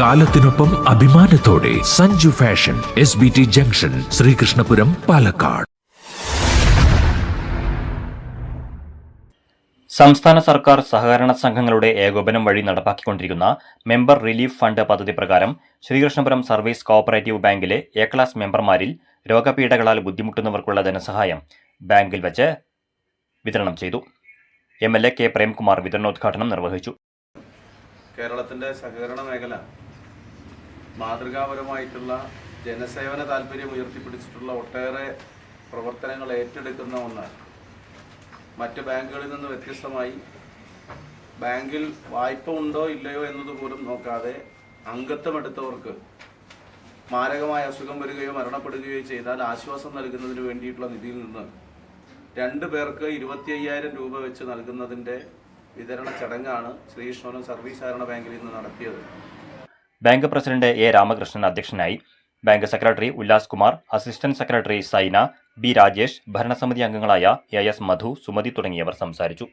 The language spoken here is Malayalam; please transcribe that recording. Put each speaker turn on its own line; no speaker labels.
കാലത്തിനൊപ്പം അഭിമാനത്തോടെ Sanju fashion S B T junction Sreekrishnapuram Palakkad.
സംസ്ഥാന സർക്കാർ സഹകരണ സംഘങ്ങളുടെ ഏകോപനം വഴി നടപ്പാക്കിക്കൊണ്ടിരിക്കുന്ന മെമ്പർ റിലീഫ് ഫണ്ട് പദ്ധതി പ്രകാരം ശ്രീകൃഷ്ണപുരം സർവീസ് കോഓപ്പറേറ്റീവ് ബാങ്കിലെ എ ക്ലാസ് മെമ്പർമാരിൽ രോഗപീഠകളാൽ ബുദ്ധിമുട്ടുന്നവർക്കുള്ള ധനസഹായം ബാങ്കിൽ വച്ച് വിതരണം ചെയ്തു. M L A K Premkumar വിതരണോദ്ഘാടനം നിർവഹിച്ചു.
കേരളത്തിന്റെ സഹകരണ മേഖല മാതൃകാപരമായിട്ടുള്ള ജനസേവന താല്പര്യം ഉയർത്തിപ്പിടിച്ചിട്ടുള്ള ഒട്ടേറെ പ്രവർത്തനങ്ങൾ ഏറ്റെടുക്കുന്ന ഒന്നാണ്. മറ്റ് ബാങ്കുകളിൽ നിന്ന് വ്യത്യസ്തമായി ബാങ്കിൽ വായ്പ ഉണ്ടോ ഇല്ലയോ എന്നത് പോലും നോക്കാതെ അംഗത്വമെടുത്തവർക്ക് മാരകമായ അസുഖം വരികയോ മരണപ്പെടുകയോ ചെയ്താൽ ആശ്വാസം നൽകുന്നതിന് വേണ്ടിയിട്ടുള്ള നിധിയിൽ നിന്ന് രണ്ട് പേർക്ക് ഇരുപത്തി അയ്യായിരം രൂപ വെച്ച് നൽകുന്നതിന്റെ വിതരണ ചടങ്ങാണ് ശ്രീകൃഷ്ണപുരം സർവീസ് സഹകരണ ബാങ്കിൽ നിന്ന് നടത്തിയത്.
ബാങ്ക് പ്രസിഡന്റ് എ രാമകൃഷ്ണൻ അധ്യക്ഷനായി bank secretary Ullas Kumar assistant secretary Saina B Rajesh ഭരണസമിതി അംഗങ്ങളായ എ എസ് മധു സുമതി തുടങ്ങിയവർ സംസാരിച്ചു.